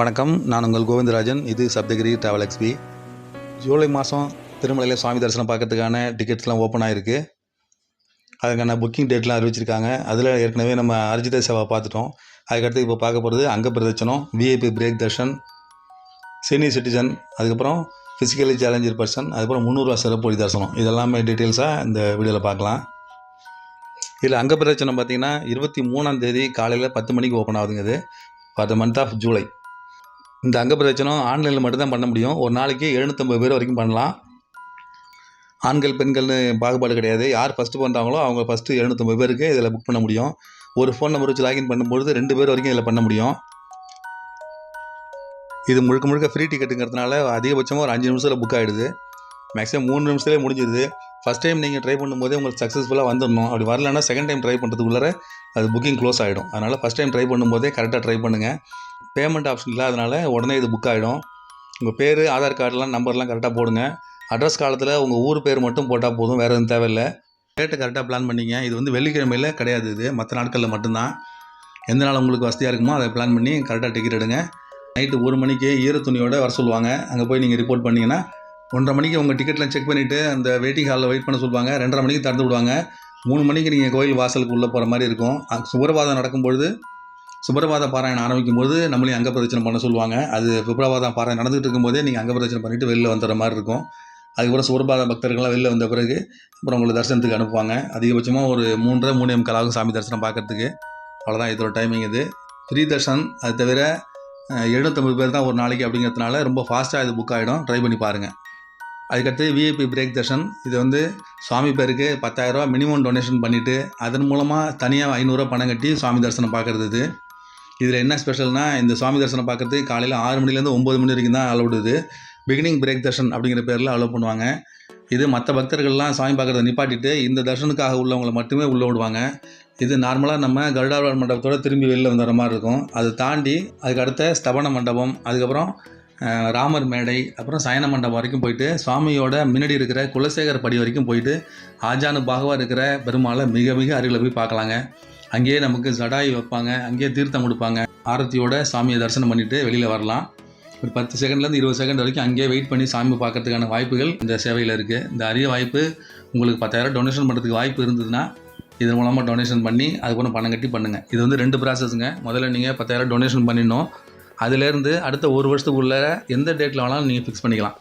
வணக்கம். நான் உங்கள் கோவிந்தராஜன். இது சப்தகிரி ட்ராவல் எக்ஸ்பி ஜூலை மாதம் திருமலையில் சுவாமி தரிசனம் பார்க்கறதுக்கான டிக்கெட்ஸ்லாம் ஓப்பன் ஆகிருக்கு அதுக்கான புக்கிங் டேட்லாம் அறிவிச்சிருக்காங்க. அதில் ஏற்கனவே நம்ம அரிஜித சேவா பார்த்துட்டோம். அதுக்கடுத்து இப்போ பார்க்க போகிறது அங்க பிரதட்சணம் VIP break darshan senior citizen அதுக்கப்புறம் ஃபிசிக்கலி சேலஞ்சர் பர்சன் அதுக்கப்புறம் முந்நூறுரூவா சிறப்பு வழி தரிசனம். இதெல்லாமே டீட்டெயில்ஸாக இந்த வீடியோவில் பார்க்கலாம். இதில் அங்க பிரதட்சணம் பார்த்தீங்கன்னா இருபத்தி மூணாம் தேதி காலையில் பத்து மணிக்கு ஓப்பன் ஆகுதுங்க இது. For the month of July இந்த அங்க ஆன்லைனில் மட்டும்தான் பண்ண முடியும். ஒரு நாளைக்கு எழுநூற்றம்பது பேர் வரைக்கும் பண்ணலாம். ஆண்கள் பெண்கள்னு பாகுபாடு கிடையாது. யார் ஃபஸ்ட்டு பண்ணுறாங்களோ அவங்க ஃபஸ்ட்டு எழுநூற்றம்பது பேருக்கு இதில் புக் பண்ண முடியும். ஒரு ஃபோன் நம்பர் வச்சு லாகின் பண்ணும்பொழுது ரெண்டு பேர் வரைக்கும் இதில் பண்ண முடியும். இது முழுக்க முழுக்க ஃப்ரீ டிக்கெட்டுங்கிறதுனால அதிகபட்சமாக ஒரு அஞ்சு நிமிஷத்தில் புக் ஆகிடுது மேக்ஸிமம் மூணு நிமிஷத்துலேயே முடிஞ்சிடுது ஃபஸ்ட் டைம் நீங்கள் ட்ரை பண்ணும்போதே உங்களுக்கு சக்ஸஸ்ஃபுல்லாக வந்துடணும் அப்படி வரலன்னா செகண்ட் டைம் ட்ரை பண்ணுறதுக்குள்ளார அது புக்கிங் க்ளோஸ் ஆகிடும் அதனால் ஃபஸ்ட் டைம் ட்ரை பண்ணும்போதே கரெக்டாக ட்ரை பண்ணுங்கள் பேமெண்ட் ஆப்ஷன் இல்லாதனால உடனே இது புக் ஆகிடும் உங்கள் பேர் ஆதார் கார்டெலாம் நம்பர்லாம் கரெக்டாக போடுங்க. அட்ரஸ் காலத்தில் உங்கள் ஊர் பேர் மட்டும் போட்டால் போதும் வேறு எதுவும் தேவையில்லை. டேட்டை கரெக்டாக பிளான் பண்ணிங்க. இது வந்து வெள்ளிக்கிழமையில் கிடையாது இது. மற்ற நாட்களில் மட்டும்தான். எந்த நாள் உங்களுக்கு வசதியாக இருக்குமோ அதை பிளான் பண்ணி கரெக்டாக டிக்கெட் எடுங்க. நைட்டு ஒரு மணிக்கு ஈர துணியோடு வர சொல்லுவாங்க. அங்கே போய் நீங்கள் ரிப்போர்ட் பண்ணிங்கன்னா ஒன்றரை மணிக்கு உங்கள் டிக்கெட்லாம் செக் பண்ணிவிட்டு அந்த வெயிட்டிங் ஹாலில் வெயிட் பண்ண சொல்லுவாங்க. ரெண்டரை மணிக்கு திறந்து விடுவாங்க. மூணு மணிக்கு நீங்கள் கோயில் வாசலுக்கு உள்ளே போகிற மாதிரி இருக்கும். அங்க நடக்கும்பொழுது சுபரபாத பாராயணம் ஆரம்பிக்கும் போது நம்மளையும் அங்க பிரதட்சணம் பண்ண சொல்லுவாங்க. அது சுப்ரபாதம் பாராயணம் நடந்துகிட்டு இருக்கும்போதே நீங்கள் அங்க பிரதட்சணம் பண்ணிவிட்டு வெளில வந்துடுற மாதிரி இருக்கும். அதுக்கப்புறம் சுபரபாத பக்தர்கள்லாம் வெளில வந்த பிறகு அப்புறம் உங்களை தரிசனத்துக்கு அனுப்புவாங்க. அதிகபட்சமாக ஒரு மூன்றரை மூணு எம் சாமி தரிசனம் பார்க்கறதுக்கு. அவ்வளோதான் இதோட டைமிங் இது. ஃப்ரீ தர்ஷன் அது தவிர எழுநூத்தம்பது பேர் தான் ஒரு நாளைக்கு அப்படிங்கிறதுனால ரொம்ப ஃபாஸ்ட்டாக இது புக் ஆகிடும் ட்ரை பண்ணி பாருங்கள் அதுக்கடுத்து விஐபி பிரேக் தர்ஷன். இது வந்து சுவாமி பேருக்கு பத்தாயிரரூவா மினிமம் டொனேஷன் பண்ணிவிட்டு அதன் மூலமாக தனியாக ஐநூறுரூவா பணம் கட்டி சுவாமி தரிசனம் பார்க்குறது இது. இதில் என்ன ஸ்பெஷல்னா இந்த சுவாமி தரிசனம் பார்க்குறது காலையில் ஆறு மணிலேருந்து ஒம்பது மணி வரைக்கும் தான் அலவுடுது பிகினிங் பிரேக் தர்ஷன் அப்படிங்கிற பேரில் அலோவ் பண்ணுவாங்க. இது மற்ற பக்தர்கள்லாம் சாமி பார்க்குறத நிப்பாட்டிட்டு இந்த தர்ஷனுக்காக உள்ளவங்களை மட்டுமே உள்ளே விடுவாங்க. இது நார்மலாக நம்ம கருடாழ்வார் மண்டபத்தோட திரும்பி வெளியில் வந்துடுற மாதிரி இருக்கும். அதை தாண்டி அதுக்கு அடுத்த ஸ்தபன மண்டபம் அதுக்கப்புறம் ராமர் மேடை அப்புறம் சயன மண்டபம் வரைக்கும் போயிட்டு சுவாமியோட முன்னாடி இருக்கிற குலசேகர படி வரைக்கும் போயிட்டு ஆஜானு பாகவா இருக்கிற பெருமாளை மிக மிக அருகில் போய் பார்க்கலாங்க அங்கேயே நமக்கு ஜடாய் வைப்பாங்க அங்கேயே தீர்த்தம் கொடுப்பாங்க. ஆரத்தியோட சாமியை தரிசனம் பண்ணிட்டு வெளியில் வரலாம். ஒரு பத்து செகண்ட்லேருந்து இருபது செகண்ட் வரைக்கும் அங்கேயே வெயிட் பண்ணி சாமி பார்க்கறதுக்கான வாய்ப்புகள் இந்த சேவையில் இருக்குது இந்த அரிய வாய்ப்பு உங்களுக்கு பத்தாயிரம் டொனேஷன் பண்ணுறதுக்கு வாய்ப்பு இருந்ததுன்னா இதன் மூலமாக டொனேஷன் பண்ணி அதுக்கப்புறம் பணம் கட்டி பண்ணுங்கள் இது வந்து ரெண்டு ப்ராசஸ்ங்க முதல்ல நீங்கள் பத்தாயிரம் டொனேஷன் பண்ணிடணும். அதுலேருந்து அடுத்த ஒரு வருஷத்துக்குள்ளே எந்த டேட்டில் வேணாலும் நீங்கள் ஃபிக்ஸ் பண்ணிக்கலாம்.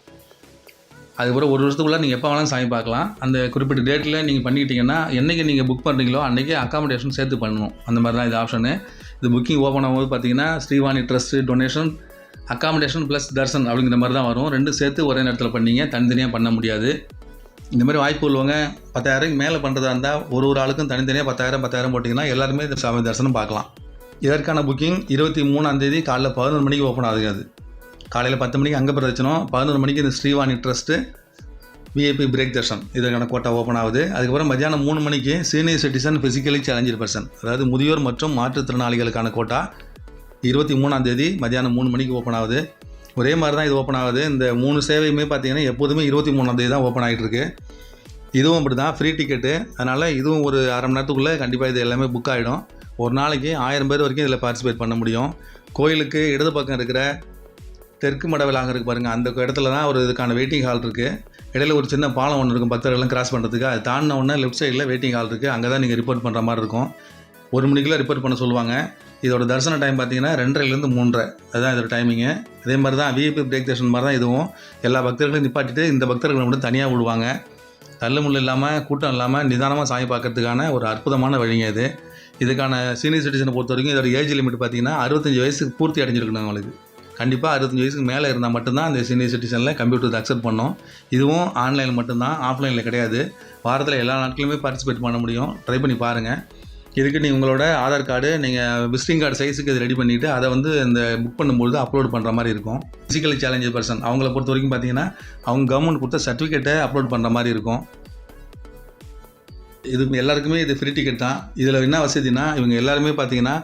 அதுக்கப்புறம் ஒரு வருஷத்துக்குள்ளே நீங்கள் எப்போ வேணாலும் சாமி பார்க்கலாம். அந்த குறிப்பிட்ட டேட்டில் நீங்கள் பண்ணிக்கிட்டீங்கன்னா என்றைக்கு நீங்கள் புக் பண்ணுறீங்களோ அன்றைக்கி அக்காமடேஷன் சேர்த்து பண்ணணும். அந்த மாதிரி தான் இது ஆப்ஷனு இது புக்கிங் ஓப்பன் ஆகும்போது பார்த்தீங்கன்னா Srivani trust donation accommodation plus Darshan அப்படிங்கிற மாதிரி தான் வரும். ரெண்டும் சேர்த்து ஒரே நேரத்தில் பண்ணீங்க தனித்தனியாக பண்ண முடியாது. இந்த மாதிரி வாய்ப்பு உள்ளவங்க பத்தாயிரம் மேலே பண்ணுறதா இருந்தால் ஒரு ஒரு ஆளுக்கும் தனித்தனியாக பத்தாயிரம் பத்தாயிரம் போட்டிங்கன்னா எல்லாருமே இந்த சாமி தரிசனம் பார்க்கலாம். இதற்கான புக்கிங் இருபத்தி மூணாம் தேதி காலைல பதினொரு மணிக்கு ஓப்பன் ஆகுது அது. காலையில் பத்து மணிக்கு அங்கே பிரதட்சணம் பதினொரு மணிக்கு இந்த Srivani trust VIP break Darshan. இதற்கான கோட்டா ஓப்பன் ஆகுது. அதுக்கப்புறம் மத்தியானம் மூணு மணிக்கு senior citizen physically challenged person அதாவது முதியோர் மற்றும் மாற்றுத்திறனாளிகளுக்கான கோட்டா. இருபத்தி மூணாம் தேதி மத்தியானம் மூணு மணிக்கு ஓப்பன் ஆகுது. ஒரே மாதிரி தான் இது ஓப்பன் ஆகுது. இந்த மூணு சேவையுமே பார்த்தீங்கன்னா எப்போதுமே இருபத்தி மூணாம் தேதி தான் ஓப்பன் ஆகிட்டு இருக்கு. இதுவும் அப்படி தான் ஃப்ரீ டிக்கெட்டு அதனால் இதுவும் ஒரு அரை மணி நேரத்துக்குள்ளே கண்டிப்பாக இது எல்லாமே புக் ஆகிடும் ஒரு நாளைக்கு ஆயிரம் பேர் வரைக்கும் இதில் பார்ட்டிசிபேட் பண்ண முடியும். கோயிலுக்கு இடது பக்கம் இருக்கிற தெற்கு மடவிலாங்க இருக்குது பாருங்கள் அந்த இடத்துல தான் ஒரு இதுக்கான வெயிட்டிங் ஹால் இருக்குது இடையில ஒரு சின்ன பாலம் ஒன்று இருக்கும். பக்தர்கள்லாம் கிராஸ் பண்ணுறதுக்கு அது தாண்டின உடனே லெஃப்ட் சைடில் வெயிட்டிங் ஹால் இருக்குது அங்கே தான் நீங்கள் ரிப்போர்ட் பண்ணுற மாதிரி இருக்கும். ஒரு மணிக்கெல்லாம் ரிப்போர்ட் பண்ண சொல்லுவாங்க. இதோட தரிசன டைம் பார்த்தீங்கன்னா ரெண்டரைலேருந்து மூன்றரை. அதுதான் இதோட டைமிங்கு அதே மாதிரி தான் விஐபி பிரேக் தர்ஷன் மாதிரி தான் இதுவும். எல்லா பக்தர்களையும் நிப்பாட்டிட்டு இந்த பக்தர்களை மட்டும் தனியாக விடுவாங்க. தள்ளுமுள்ளு இல்லாமல் கூட்டம் இல்லாமல் நிதானமாக சாமி பார்க்கறதுக்கான ஒரு அற்புதமான வழிங்க இது. இதுக்கான சீனியர் சிட்டிசனை பொறுத்த வரைக்கும் இதோட ஏஜ் லிமிட் பார்த்தீங்கன்னா அறுபத்தஞ்சு வயசுக்கு பூர்த்தி அடைஞ்சிருக்கணும் அவங்களுக்கு கண்டிப்பாக அறுபத்தஞ்சு வயசுக்கு மேலே இருந்தால் மட்டும்தான் அந்த சீனியர் சிட்டிசனில் கம்ப்யூட்டர் அக்செப்ட் பண்ணோம் இதுவும் ஆன்லைனில் மட்டும்தான் ஆஃப்லைனில் கிடையாது. வாரத்தில் எல்லா நாட்களுமே பார்ட்டிசிபேட் பண்ண முடியும். ட்ரை பண்ணி பாருங்கள் இதுக்கு நீங்கள் உங்களோட ஆதார் கார்டு நீங்கள் விசிட்டிங் கார்டு சைஸுக்கு இது ரெடி பண்ணிவிட்டு அதை வந்து இந்த புக் பண்ணும்பொழுது அப்லோட் பண்ணுற மாதிரி இருக்கும். ஃபிசிக்கலி சேலஞ்சர் பர்சன் அவங்கள பொறுத்த வரைக்கும் பார்த்தீங்கன்னா அவங்க கவர்மெண்ட் கொடுத்த சர்டிஃபிகேட்டை அப்லோட் பண்ணுற மாதிரி இருக்கும். இது எல்லாருக்குமே இது ஃப்ரீ டிக்கெட் தான். இதில் என்ன வசதினா இவங்க எல்லாருமே பார்த்தீங்கன்னா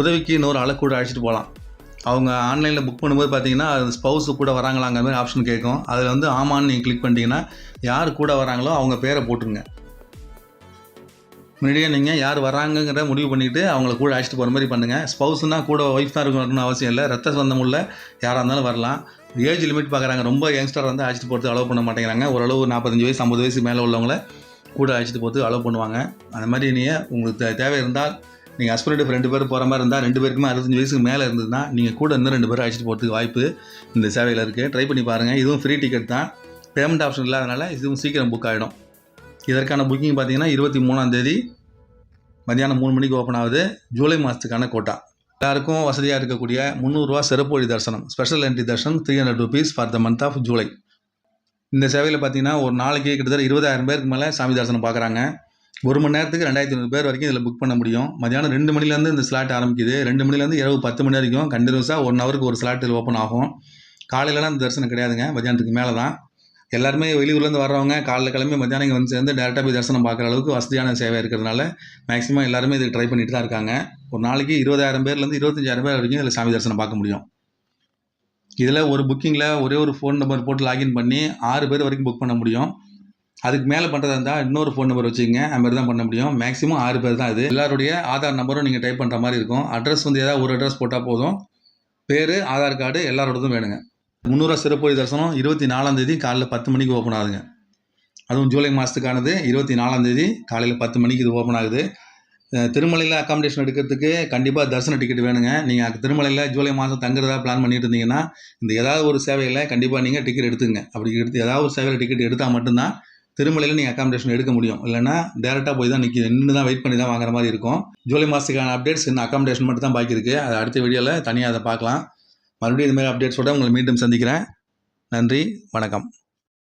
உதவிக்கு இன்னொரு ஆளை கூட அழைச்சிட்டு போகலாம். அவங்க ஆன்லைனில் புக் பண்ணும்போது பார்த்தீங்கன்னா அது கூட வராங்களாங்கிற மாதிரி ஆப்ஷன் கேட்கும். அதில் வந்து ஆமான்னு நீங்கள் கிளிக் பண்ணிட்டீங்கன்னா யார் கூட வராங்களோ அவங்க பேரை போட்டுருங்க. முன்னாடியே நீங்கள் யார் வராங்கங்கிற முடிவு பண்ணிவிட்டு அவங்கள கூட அழைச்சிட்டு போகிற மாதிரி பண்ணுங்கள் ஸ்பௌஸ்னால் கூட ஒய்ஃப் தான் இருக்கணும்னு அவசியம் இல்லை. ரத்த சொந்தம் உள்ள யாராக இருந்தாலும் வரலாம். ஏஜ் லிமிட் பார்க்குறாங்க ரொம்ப யங்ஸ்டர் வந்து அழைச்சிட்டு போகிறது அலோவ் பண்ண மாட்டேங்கிறாங்க. ஓரளவு நாற்பத்தஞ்சு வயசு ஐம்பது வயசு மேலே உள்ளவங்கள கூட அழைச்சிட்டு போகிறது அலோவ் பண்ணுவாங்க. அந்த மாதிரி நீங்கள் உங்களுக்கு தே- தேவை இருந்தால் நீங்கள் ஹஸ்பண்ட் ரெண்டு பேர் போகிற மாதிரி இருந்தால் ரெண்டு பேருக்குமே அறுபத்தஞ்சு வயசுக்கு மேலே இருந்ததுன்னா நீங்கள் கூட இன்னும் ரெண்டு பேரும் அழைச்சிட்டு போகிறதுக்கு வாய்ப்பு இந்த சேவையில் இருக்குது ட்ரை பண்ணி பாருங்கள் இதுவும் ஃப்ரீ டிக்கெட் தான். பேமெண்ட் ஆப்ஷன் இல்லாதனால இதுவும் சீக்கிரம் புக் ஆகிடும் இதற்கான புக்கிங் பார்த்தீங்கன்னா இருபத்தி மூணாந்தேதி மதியானம் மூணு மணிக்கு ஓப்பன் ஆகுது. ஜூலை மாதத்துக்கான கோட்டா எல்லாருக்கும் வசதியாக இருக்கக்கூடிய முந்நூறுரூவா சிறப்பு வழி தரிசனம் ஸ்பெஷல் என்ட்ரி தர்ஷனம் three hundred rupees for the month of July. இந்த சேவையில் பார்த்தீங்கன்னா ஒரு நாளைக்கு கிட்டத்தட்ட இருபதாயிரம் பேருக்கு மேலே சாமி தரிசனம் பார்க்குறாங்க. ஒரு மணி நேரத்துக்கு ரெண்டாயிரத்தி ஐநூறு பேர் வரைக்கும் இதில் புக் பண்ண முடியும். மதியானம் ரெண்டு மணிலேருந்து இந்த ஸ்லாட் ஆரம்பிக்குது. ரெண்டு மணிலேருந்து இரவு பத்து மணி வரைக்கும் கண்டினியூஸாக ஒன் ஹவருக்கு ஒரு ஸ்லாட் இதில் ஓப்பன் ஆகும். காலையிலலாம் அந்த தரிசனம் கிடையாதுங்க. மதியானத்துக்கு மேலே தான் எல்லாருமே வெளியூர்லேருந்து வர்றவங்க காலைல கிளம்பி மத்தியானம் இங்கே வந்து சேர்ந்து டேரெக்டாக போய் தரிசனம் பார்க்குற அளவுக்கு வசதியான சேவை இருக்கிறதுனால மேக்ஸிமம் எல்லாருமே இதுக்கு ட்ரை பண்ணிட்டு தான் இருக்காங்க. ஒரு நாளைக்கு இருபதாயிரம் பேர்லேருந்து இருபத்தஞ்சாயிரம் பேர் வரைக்கும் இதில் சாமி தரிசனம் பார்க்க முடியும். இதில் ஒரு புக்கிங்கில் ஒரே ஒரு ஃபோன் நம்பர் போட்டு லாகின் பண்ணி ஆறு பேர் வரைக்கும் புக் பண்ண முடியும். அதுக்கு மேலே பண்ணுறதா இருந்தால் இன்னொரு ஃபோன் நம்பர் வச்சுக்கோங்க. அது மாதிரி தான் பண்ண முடியும். மேக்ஸிமம் ஆறு பேர் தான் அது. எல்லாருடைய ஆதார் நம்பரும் நீங்கள் டைப் பண்ணுற மாதிரி இருக்கும். அட்ரஸ் வந்து ஏதாவது ஒரு அட்ரஸ் போட்டால் போதும். பேர் ஆதார் கார்டு எல்லாரோடதும் வேணுங்க. முந்நூறுவா சிறப்பு தரிசனம் இருபத்தி நாலாம் தேதி காலைல பத்து மணிக்கு ஓப்பன் ஆகுதுங்க. அதுவும் ஜூலை மாதத்துக்கானது இருபத்தி நாலாம் தேதி காலையில் பத்து மணிக்கு இது ஓப்பன் ஆகுது. திருமலையில் அக்காமடேஷன் எடுக்கிறதுக்கு கண்டிப்பாக தரிசன டிக்கெட் வேணுங்க. நீங்கள் திருமலையில் ஜூலை மாதம் தங்குறதா பிளான் பண்ணிட்டு இருந்தீங்கன்னா இந்த ஏதாவது ஒரு சேவையில் கண்டிப்பாக நீங்கள் டிக்கெட் எடுத்துங்க அப்படி எடுத்து ஏதாவது ஒரு சேவையில் டிக்கெட் எடுத்தால் மட்டும்தான் திருமலையில் நீங்கள் அக்காமடேஷன் எடுக்க முடியும். இல்லைன்னா டேரெக்டாக போய் தான் நிற்கி நின்று தான் வெயிட் பண்ணி தான் வாங்குற மாதிரி இருக்கும். ஜூலை மாதத்துக்கான அப்டேட்ஸ் இன்னும் அக்காமடேஷன் மட்டும் தான் பாக்கி இருக்குது அது அடுத்த வீடியோவில் தனியாக அதை பார்க்கலாம். மறுபடியும் இதுமாதிரி அப்டேட்ஸோடு உங்களை மீண்டும் சந்திக்கிறேன். நன்றி வணக்கம்.